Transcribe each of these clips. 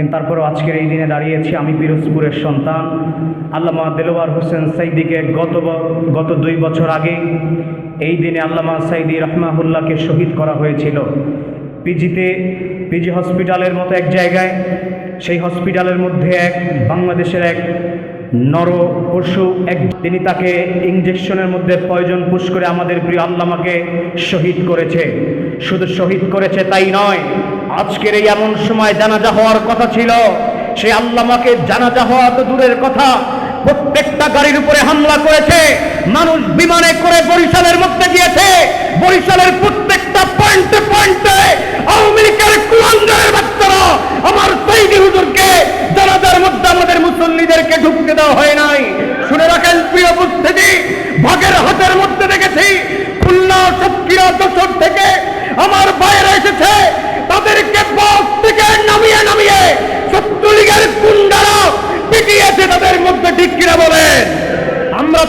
কিন্তু তারপরেও আজকের এই দিনে দাঁড়িয়েছি আমি পিরোজপুরের সন্তান, আল্লামা দেলোয়ার হোসেন সাইদিকে গত গত দুই বছর আগে এই দিনে আল্লামা সাইদি রহমাহুল্লাহকে শহীদ করা হয়েছিল। পিজিতে, পিজি হসপিটালের মতো এক জায়গায়, সেই হসপিটালের মধ্যে এক বাংলাদেশের এক নর পশু, এক তিনি তাকে ইঞ্জেকশনের মধ্যে প্রয়োজন পুশ করে আমাদের প্রিয় আল্লামাকে শহীদ করেছে। শুধু শহীদ করেছে তাই নয় আজকের এই এমন সময় জানাজা হওয়ার কথা ছিল। সেই আল্লামাকে জানাজা হওয়া তো দূরের কথা। প্রত্যেকটা গাড়ির উপরে হামলা করেছে। মানুষ বিমানে করে বরিশালের মধ্যে গিয়েছে। বরিশালের প্রত্যেকটা পয়েন্টে পয়েন্টে আওয়ামী লীগের কুলাঙ্গারের বাচ্চারা, আমার সৈদি হুজুরকে জানাজার মধ্যে আমাদের মুসল্লিদেরকে ঢুকতে দেওয়া হয় নাই শুনে রাখেন প্রিয় উপস্থিতি ভাগের হাতের মধ্যে দেখেছি খুলনা সক্রিয় দশর থেকে আমার বাইরে এসেছে তাদেরকে বাস থেকে নামিয়ে নামিয়ে ছাত্রলীগের গুন্ডারা পিটিয়েছে তাদের মধ্যে ঠিক কিনা বলেন আমরা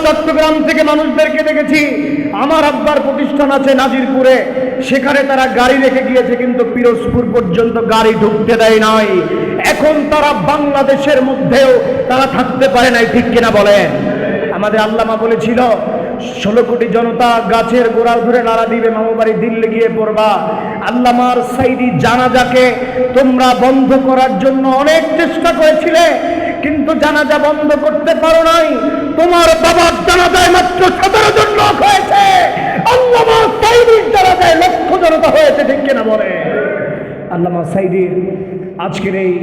চট্টগ্রাম থেকে মানুষদেরকে দেখেছি। আমার আব্বার প্রতিষ্ঠান আছে নাজিরপুরে। সেখানে তারা গাড়ি রেখে গিয়েছে, কিন্তু পিরোজপুর পর্যন্ত গাড়ি ঢুকতে দেয় নাই। এখন তারা বাংলাদেশের মধ্যেও তারা থাকতে পারে নাই, ঠিক কিনা বলেন? আমাদের আল্লামা বলেছিল, ষোলো কোটি জনতা গাছের গোড়া ধরে নাড়া দিবে, মামাবাড়ি দিল্লি গিয়ে পড়বা। আল্লামার সাইদি জানাজাকে তোমরা বন্ধ করার জন্য অনেক চেষ্টা করেছিলে কিন্তু জানাজা বন্ধ করতে পারো নাই। তোমার বাবার জানাজায় মাত্র সতেরো জন লোক হয়েছে। আল্লামা সাইদির জানাজায় লক্ষ জনতা হয়েছে, ঠিক কিনা বলে? আল্লামা সাইদির আজকের এই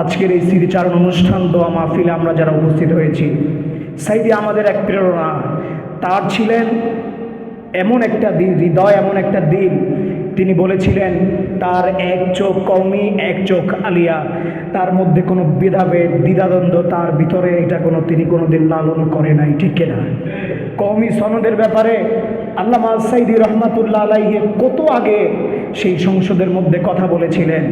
আজকের এই স্মৃতিচারণ অনুষ্ঠান, দোয়া মাহফিলে আমরা যারা উপস্থিত হয়েছি, সাইদি আমাদের এক প্রেরণা। তার ছিলেন এমন একটা দিন, হৃদয় এমন একটা দিন, তিনি বলেছিলেন, তার এক চোখ কৌমি এক চোখ আলিয়া। তার মধ্যে কোনো ভেদাভেদ, দ্বিধাদ্বন্দ্ব তার ভিতরে, এটা কোনো তিনি কোনো দিন লালন করে নাই, ঠিক কিনা? কৌমি সনদের ব্যাপারে আল্লামা সাইদি রহমাতুল্লাহ আলাইহে কত আগে সেই সংসদের মধ্যে কথা বলেছিলেন।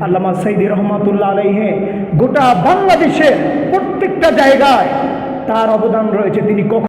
আল্লামা সাইদি রহমাতুল্লাহ আলাইহে গোটা বাংলাদেশের প্রত্যেকটা জায়গায় তার অবদান রয়েছে। তিনি কখন